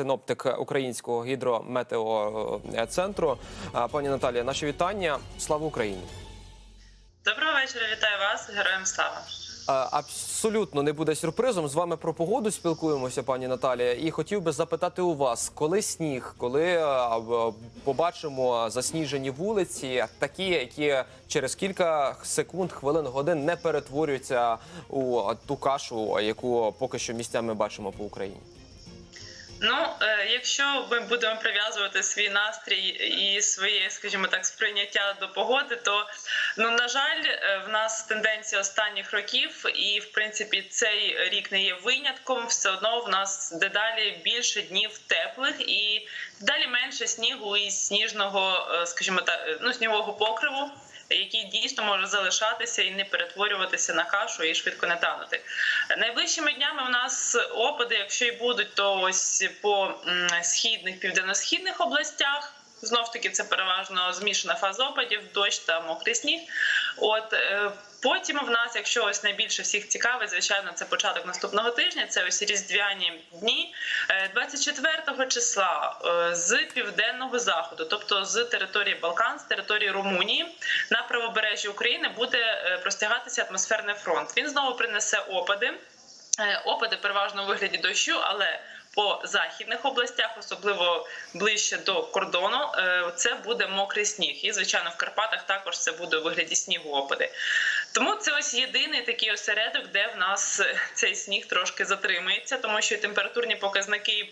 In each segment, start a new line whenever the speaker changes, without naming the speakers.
синоптик українського гідрометеоцентру. Пані Наталія, наші вітання. Слава Україні!
Доброго вечора, вітаю вас, героям слава.
Абсолютно не буде сюрпризом. З вами про погоду спілкуємося, пані Наталія. І хотів би запитати у вас, коли сніг, коли побачимо засніжені вулиці, такі, які через кілька секунд, хвилин, годин не перетворюються у ту кашу, яку поки що місцями бачимо по Україні.
Ну, е, якщо ми будемо прив'язувати свій настрій і своє, скажімо так, сприйняття до погоди, то ну на жаль, е, в нас тенденція останніх років, і в принципі цей рік не є винятком. Все одно в нас дедалі більше днів теплих і далі менше снігу і сніжного, е, скажімо так, ну снігового покриву. Який дійсно може залишатися і не перетворюватися на кашу і швидко не танути. Найближчими днями у нас опади, якщо і будуть, то ось по східних південно-східних областях. Знов таки це переважно змішана фаза опадів, дощ та мокрий сніг. От е, потім в нас, якщо ось найбільше всіх цікавить, звичайно, це початок наступного тижня. Це ось різдвяні дні. Е, 24 числа е, з південного заходу, тобто з території Балкан, з території Румунії, на правобережжі України буде е, простягатися атмосферний фронт. Він знову принесе опади. Е, Опади переважно у вигляді дощу, але по західних областях, особливо ближче до кордону, е, це буде мокрий сніг. І звичайно, в Карпатах також це буде у вигляді снігу опади. Тому це ось єдиний такий осередок, де в нас е, цей сніг трошки затримається, тому що температурні показники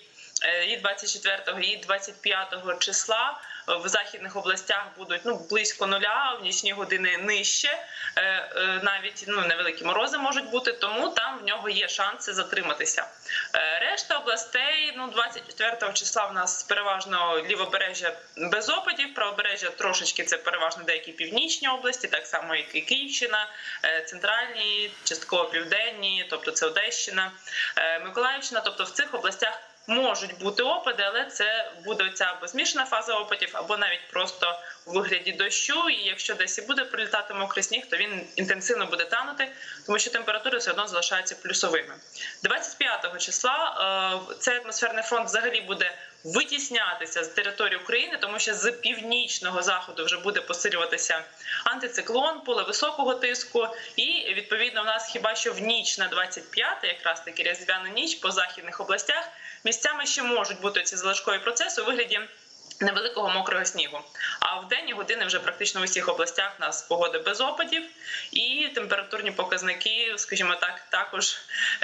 і 24 і 25 числа в західних областях будуть ну близько нуля, в нічні години нижче. Е, е, Навіть ну невеликі морози можуть бути, тому там в нього є шанси затриматися. Е, Решта областей, ну 24 числа в нас переважно лівобережжя без опадів, правобережжя трошечки це переважно деякі північні області, так само як і Київщина, е, центральні, частково південні, тобто це Одещина, е, Миколаївщина. Тобто в цих областях можуть бути опади, але це буде ця або змішана фаза опадів, або навіть просто у вигляді дощу. І якщо десь і буде прилітати мокрий сніг, то він інтенсивно буде танути, тому що температури все одно залишаються плюсовими. 25 числа е, цей атмосферний фронт взагалі буде витіснятися з території України, тому що з північного заходу вже буде посилюватися антициклон, поле високого тиску, і відповідно в нас хіба що в ніч на 25, якраз таки різдвяна ніч по західних областях, місцями ще можуть бути ці залишкові процеси у вигляді. Невеликого мокрого снігу. А в денні години вже практично в усіх областях у нас погода без опадів, і температурні показники, скажімо так, також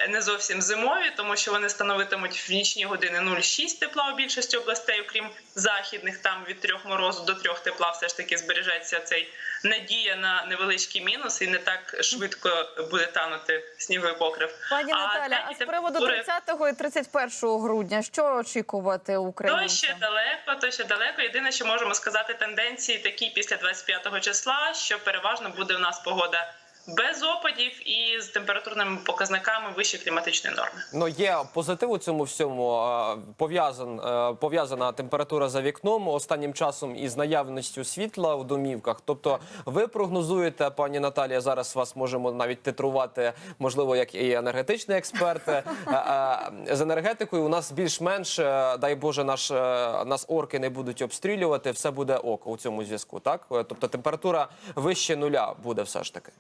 не зовсім зимові, тому що вони становитимуть в нічні години 0,6 тепла у більшості областей, окрім західних, там від 3 морозу до 3 тепла все ж таки збережеться цей надія на невеличкий мінус, і не так швидко буде танути сніговий покрив.
Пані
А
Наталя, а з приводу
температури-
30 і 31 грудня, що очікувати
То ще далеко, то ще далеко. Єдине, що можемо сказати, тенденції такі після 25 числа, що переважно буде у нас погода без опадів і з температурними показниками вище кліматичної норми.
Ну є позитив у цьому всьому. Пов'язан е, пов'язана температура за вікном останнім часом із наявністю світла у домівках. Тобто, ви прогнозуєте, пані Наталія, зараз вас можемо навіть титрувати, можливо, як і енергетичний експерт. Е, е, З енергетикою у нас більш-менш, дай Боже, наш нас орки не будуть обстрілювати. Все буде ок у цьому зв'язку. Так, тобто температура вище нуля буде все ж таки.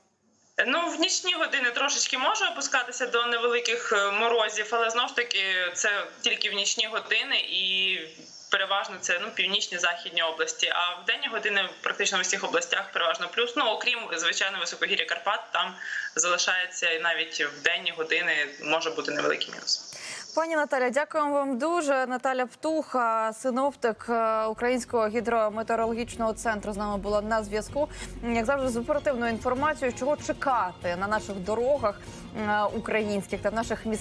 Ну, в нічні години трошечки може опускатися до невеликих е, морозів, але знов ж таки це тільки в нічні години і переважно це ну північні західні області. А в денні години практично в усіх областях переважно плюс. Ну окрім звичайно високогір'я Карпат, там залишається і навіть в денні години може бути невеликий мінус.
Пані Наталя, дякуємо вам дуже. Наталя Птуха, синоптик е, Українського гідрометеорологічного центру, з нами була на зв'язку. Як завжди, з оперативною інформацією, чого чекати на наших дорогах е, українських та в наших містах.